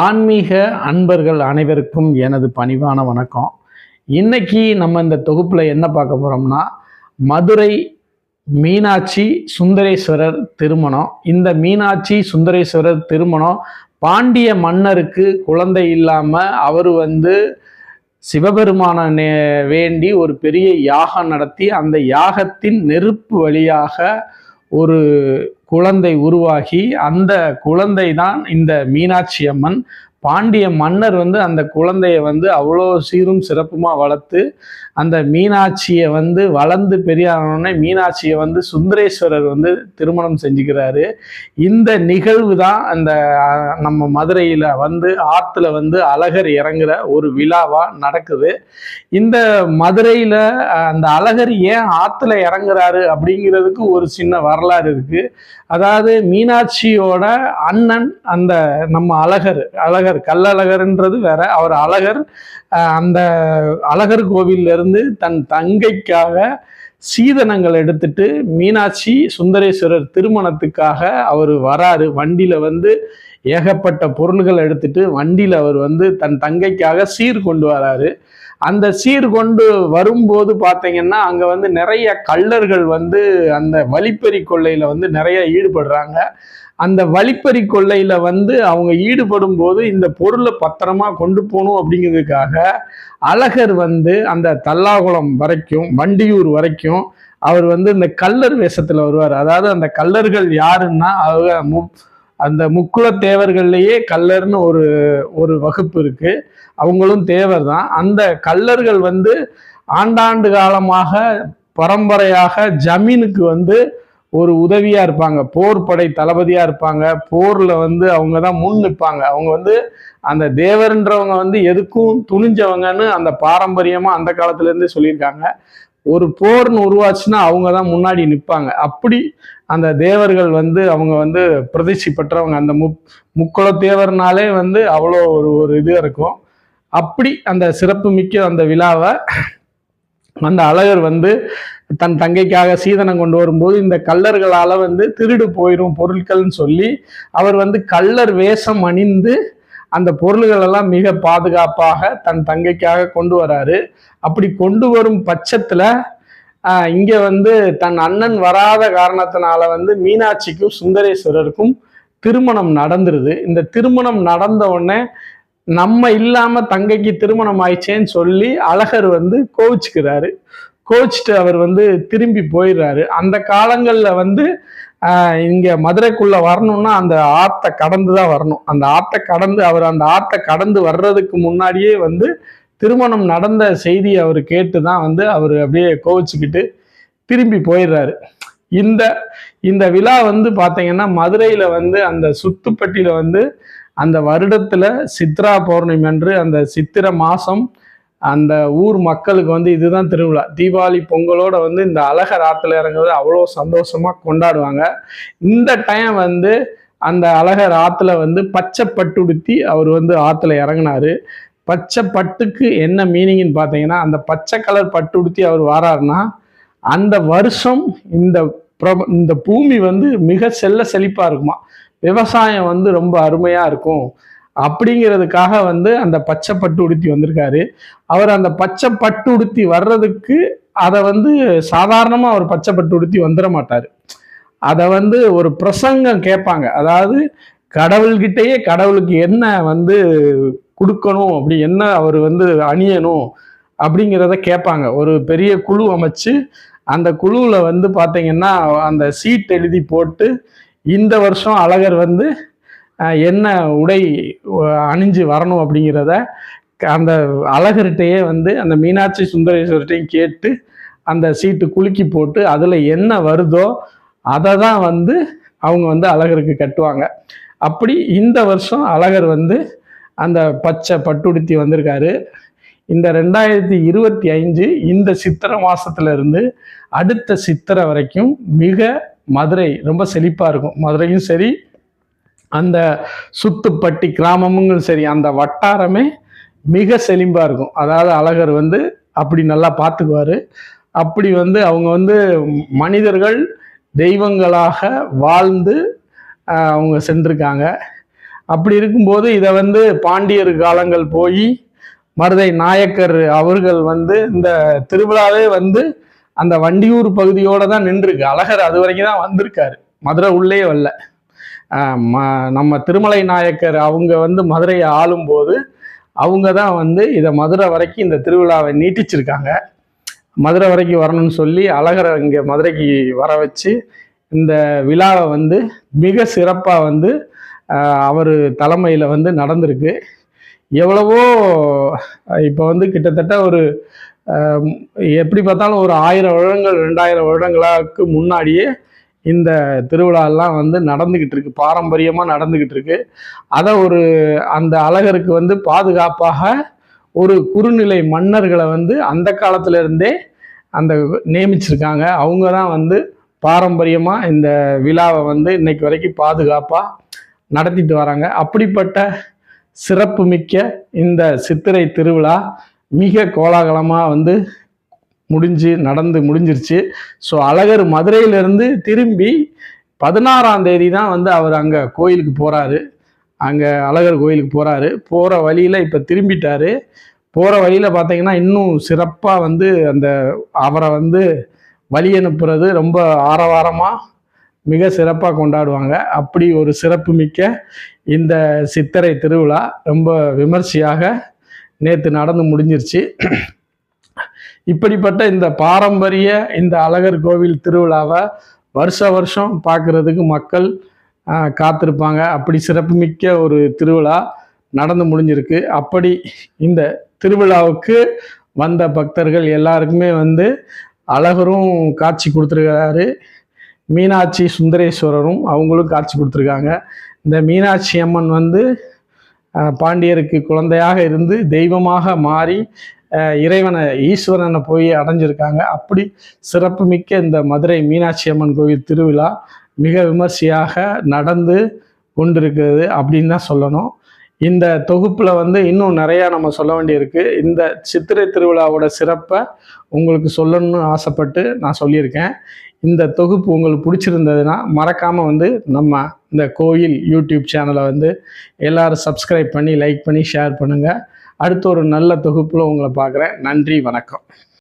ஆன்மீக அன்பர்கள் அனைவருக்கும் எனது பணிவான வணக்கம். இன்னைக்கு நம்ம இந்த தொகுப்பில் என்ன பார்க்க போகிறோம்னா மதுரை மீனாட்சி சுந்தரேஸ்வரர் திருமணம். இந்த மீனாட்சி சுந்தரேஸ்வரர் திருமணம் பாண்டிய மன்னருக்கு குழந்தை இல்லாமல் அவர் வந்து சிவபெருமான வேண்டி ஒரு பெரிய யாகம் நடத்தி அந்த யாகத்தின் நெருப்பு வழியாக ஒரு குழந்தை உருவாகி அந்த குழந்தை தான் இந்த மீனாட்சி அம்மன். பாண்டிய மன்னர் வந்து அந்த குழந்தைய வந்து அவ்வளோ சீரும் சிறப்புமாக வளர்த்து அந்த மீனாட்சியை வந்து வளர்ந்து பெரியானோடனே மீனாட்சியை வந்து சுந்தரேஸ்வரர் வந்து திருமணம் செஞ்சுக்கிறாரு. இந்த நிகழ்வு தான் அந்த நம்ம மதுரையில் வந்து ஆற்றுல வந்து அழகர் இறங்குற ஒரு விழாவாக நடக்குது. இந்த மதுரையில் அந்த அழகர் ஏன் ஆற்றுல இறங்குறாரு அப்படிங்கிறதுக்கு ஒரு சின்ன வரலாறு இருக்குது அதாவது மீனாட்சியோட அண்ணன் அந்த நம்ம அழகர் அழகர் கல்லழகர்ன்றது வேற. அவர் அழகர் அந்த அழகர் கோவிலிருந்து இருந்து தன் தங்கைக்காக சீதனங்கள் எடுத்துட்டு மீனாட்சி சுந்தரேஸ்வரர் திருமணத்துக்காக அவர் வராரு. வண்டியில வந்து ஏகப்பட்ட பொருள்கள் எடுத்துட்டு வண்டியில அவர் வந்து தன் தங்கைக்காக சீர் கொண்டு வராரு. அந்த சீர் கொண்டு வரும்போது பார்த்தீங்கன்னா அங்கே வந்து நிறைய கள்ளர்கள் வந்து அந்த வழிப்பறி கொள்ளையில் வந்து நிறைய ஈடுபடுறாங்க. அந்த வழிப்பறி கொள்ளையில வந்து அவங்க ஈடுபடும் போது இந்த பொருளை பத்திரமா கொண்டு போகணும் அப்படிங்கிறதுக்காக அழகர் வந்து அந்த தல்லாகுளம் வரைக்கும் வண்டியூர் வரைக்கும் அவர் வந்து இந்த கல்லர் வேஷத்துல வருவார். அதாவது அந்த கல்லர்கள் யாருன்னா அவங்க மு அந்த முக்குல தேவர்கள்லேயே கல்லர்னு ஒரு ஒரு வகுப்பு இருக்கு. அவங்களும் தேவர் தான் அந்த கல்லர்கள் வந்து ஆண்டாண்டு காலமாக பரம்பரையாக ஜமீனுக்கு வந்து ஒரு உதவியா இருப்பாங்க. போர் படை தளபதியா இருப்பாங்க. போர்ல வந்து அவங்க தான் முன் நிற்பாங்க. அவங்க வந்து அந்த தேவர்ன்றவங்க வந்து எதுக்கும் துணிஞ்சவங்கன்னு அந்த பாரம்பரியமா அந்த காலத்துல இருந்தே சொல்லியிருக்காங்க. ஒரு போர்னு உருவாச்சுன்னா அவங்க தான் முன்னாடி நிற்பாங்க. அப்படி அந்த தேவர்கள் வந்து அவங்க வந்து பிரதிஷ்டி பெற்றவங்க. அந்த முக் முக்குள தேவர்னாலே வந்து அவ்வளோ ஒரு ஒரு இது இருக்கும். அப்படி அந்த சிறப்பு மிக்க அந்த விழாவை அந்த அழகர் வந்து தன் தங்கைக்காக சீதனம் கொண்டு வரும்போது இந்த கள்ளர்களால வந்து திருடு போயிடும் பொருட்கள்னு சொல்லி அவர் வந்து கள்ளர் வேஷம் அணிந்து அந்த பொருள்கள் எல்லாம் மிக பாதுகாப்பாக தன் தங்கைக்காக கொண்டு வராரு. அப்படி கொண்டு வரும் பட்சத்துல ஆஹ், இங்க வந்து தன் அண்ணன் வராத காரணத்தினால வந்து மீனாட்சிக்கும் சுந்தரேஸ்வரருக்கும் திருமணம் நடந்துருது. இந்த திருமணம் நடந்த உடனே நம்ம இல்லாம தங்கைக்கு திருமணம் ஆயிடுச்சேன்னு சொல்லி அழகர் வந்து கோவிச்சுக்கிறாரு. கோவிச்சுட்டு அவர் வந்து திரும்பி போயிடுறாரு. அந்த காலங்கள்ல வந்து ஆஹ், இங்க மதுரைக்குள்ள வரணும்னா அந்த ஆத்தை கடந்து தான் வரணும். அந்த ஆத்தை கடந்து அவர் அந்த ஆத்தை கடந்து வர்றதுக்கு முன்னாடியே வந்து திருமணம் நடந்த செய்தியை அவர் கேட்டு தான் வந்து அவர் அப்படியே கோவிச்சுக்கிட்டு திரும்பி போயிடுறாரு. இந்த இந்த விழா வந்து பாத்தீங்கன்னா மதுரையில வந்து அந்த சுத்துப்பட்டியில வந்து அந்த வருடத்துல சித்ரா பௌர்ணமி அன்று அந்த சித்திரை மாசம் அந்த ஊர் மக்களுக்கு வந்து இதுதான் திருவிழா. தீபாவளி பொங்கலோட வந்து இந்த அழகர் ஆற்றுல இறங்குறது அவ்வளோ சந்தோஷமா கொண்டாடுவாங்க. இந்த டைம் வந்து அந்த அழகர் ஆத்துல வந்து பச்சை பட்டுடுத்தி அவர் வந்து ஆற்றுல இறங்கினாரு. பச்சை பட்டுக்கு என்ன மீனிங்னு பார்த்தீங்கன்னா அந்த பச்சை கலர் பட்டுடுத்தி அவர் வராருன்னா அந்த வருஷம் இந்த பிரப இந்த பூமி வந்து மிக செல்ல செழிப்பா இருக்குமா. விவசாயம் வந்து ரொம்ப அருமையாக இருக்கும். அப்படிங்கிறதுக்காக வந்து அந்த பச்சை பட்டு உடுத்தி வந்திருக்காரு. அவர் அந்த பச்சை பட்டு உடுத்தி வர்றதுக்கு அதை வந்து சாதாரணமாக அவர் பச்சை பட்டு உடுத்தி வந்துட மாட்டார். அதை வந்து ஒரு பிரசங்கம் கேட்பாங்க. அதாவது கடவுள்கிட்டயே கடவுளுக்கு என்ன வந்து கொடுக்கணும் அப்படி என்ன அவர் வந்து அணியணும் அப்படிங்கிறத கேட்பாங்க. ஒரு பெரிய குழு அமைச்சு அந்த குழுவில் வந்து பார்த்தீங்கன்னா அந்த சீட் எழுதி போட்டு இந்த வருஷம் அழகர் வந்து என்ன உடை அணிஞ்சு வரணும் அப்படிங்கிறத அந்த அழகர்கிட்டையே வந்து அந்த மீனாட்சி சுந்தரேஸ்வர்கிட்டையும் கேட்டு அந்த சீட்டு குலுக்கி போட்டு அதில் என்ன வருதோ அதை தான் வந்து அவங்க வந்து அழகருக்கு கட்டுவாங்க. அப்படி இந்த வருஷம் அழகர் வந்து அந்த பச்சை பட்டுடுத்தி வந்திருக்காரு. இந்த ரெண்டாயிரத்தி இருபத்தி ஐந்து இந்த சித்திரை மாதத்துலேருந்து அடுத்த சித்திரை வரைக்கும் மிக மதுரை ரொம்ப செழிப்பாக இருக்கும். மதுரையும் சரி அந்த சுத்துப்பட்டி கிராமமும் சரி அந்த வட்டாரமே மிக செழிம்பாக இருக்கும். அதாவது அழகர் வந்து அப்படி நல்லா பார்த்துக்குவார். அப்படி வந்து அவங்க வந்து மனிதர்கள் தெய்வங்களாக வாழ்ந்து அவங்க சென்றிருக்காங்க. அப்படி இருக்கும்போது இதை வந்து பாண்டியர் காலங்கள் போய் மருதை நாயக்கர் அவர்கள் வந்து இந்த திருவிழாவே வந்து அந்த வண்டியூர் பகுதியோட தான் நின்றுருக்கு. அழகர் அது வரைக்கும் தான் வந்திருக்காரு. மதுரை உள்ளே வரல. ம- நம்ம திருமலை நாயக்கர் அவங்க வந்து மதுரையை ஆளும்போது அவங்க தான் வந்து இதை மதுரை வரைக்கும் இந்த திருவிழாவை நீட்டிச்சிருக்காங்க. மதுரை வரைக்கும் வரணும்னு சொல்லி அழகரை இங்கே மதுரைக்கு வர வச்சு இந்த விழாவை வந்து மிக சிறப்பாக வந்து அவர் தலைமையில் வந்து நடந்திருக்கு. எவ்வளவோ இப்போ வந்து கிட்டத்தட்ட ஒரு எப்படி பார்த்தாலும் ஒரு ஆயிரம் வருடங்கள் ரெண்டாயிரம் வருடங்களுக்கு முன்னாடியே இந்த திருவிழாலாம் வந்து நடந்துக்கிட்டு இருக்கு பாரம்பரியமாக நடந்துக்கிட்டு இருக்கு. அதை ஒரு அந்த அழகருக்கு வந்து பாதுகாப்பாக ஒரு குறுநிலை மன்னர்களை வந்து அந்த காலத்துல இருந்தே அந்த நியமிச்சிருக்காங்க. அவங்க தான் வந்து பாரம்பரியமாக இந்த விழாவை வந்து இன்னைக்கு வரைக்கும் பாதுகாப்பாக நடத்திட்டு வராங்க. அப்படிப்பட்ட சிறப்புமிக்க இந்த சித்திரை திருவிழா மிக கோலாகலமாக வந்து முடிஞ்சு நடந்து முடிஞ்சிருச்சு. ஸோ அழகர் மதுரையிலிருந்து திரும்பி பதினாறாம் தேதி தான் வந்து அவர் அங்கே கோயிலுக்கு போகிறாரு அங்கே அழகர் கோயிலுக்கு போகிறாரு போகிற வழியில் இப்போ திரும்பிட்டாரு. போகிற வழியில் பார்த்தீங்கன்னா இன்னும் சிறப்பாக வந்து அந்த அவரை வந்து வழி அனுப்புறது ரொம்ப ஆரவாரமாக மிக சிறப்பாக கொண்டாடுவாங்க. அப்படி ஒரு சிறப்புமிக்க இந்த சித்திரை திருவிழா ரொம்ப விமர்சையாக நேற்று நடந்து முடிஞ்சிருச்சு. இப்படிப்பட்ட இந்த பாரம்பரிய இந்த அழகர் கோவில் திருவிழாவை வருஷ வருஷம் பார்க்குறதுக்கு மக்கள் காத்திருப்பாங்க. அப்படி சிறப்புமிக்க ஒரு திருவிழா நடந்து முடிஞ்சிருக்கு. அப்படி இந்த திருவிழாவுக்கு வந்த பக்தர்கள் எல்லாருக்குமே வந்து அழகரும் காட்சி கொடுத்துருக்காரு. மீனாட்சி சுந்தரேஸ்வரரும் அவங்களும் காட்சி கொடுத்துருக்காங்க. இந்த மீனாட்சி அம்மன் வந்து பாண்டியருக்கு குழந்தையாக இருந்து தெய்வமாக மாறி இறைவனை ஈஸ்வரனை போய் அடைஞ்சிருக்காங்க. அப்படி சிறப்புமிக்க இந்த மதுரை மீனாட்சி அம்மன் கோவில் திருவிழா மிக விமர்சையாக நடந்து கொண்டிருக்கிறது அப்படின்னு தான் சொல்லணும். இந்த தொகுப்பில் வந்து இன்னும் நிறையா நம்ம சொல்ல வேண்டியிருக்கு. இந்த சித்திரை திருவிழாவோட சிறப்பை உங்களுக்கு சொல்லணும்னு ஆசைப்பட்டு நான் சொல்லியிருக்கேன். இந்த தொகுப்பு உங்களுக்கு பிடிச்சிருந்ததுன்னா மறக்காமல் வந்து நம்ம இந்த கோயில் யூடியூப் சேனலை வந்து எல்லோரும் சப்ஸ்கிரைப் பண்ணி லைக் பண்ணி ஷேர் பண்ணுங்கள் அடுத்த ஒரு நல்ல தொகுப்பில் உங்களை பார்க்குறேன். நன்றி வணக்கம்.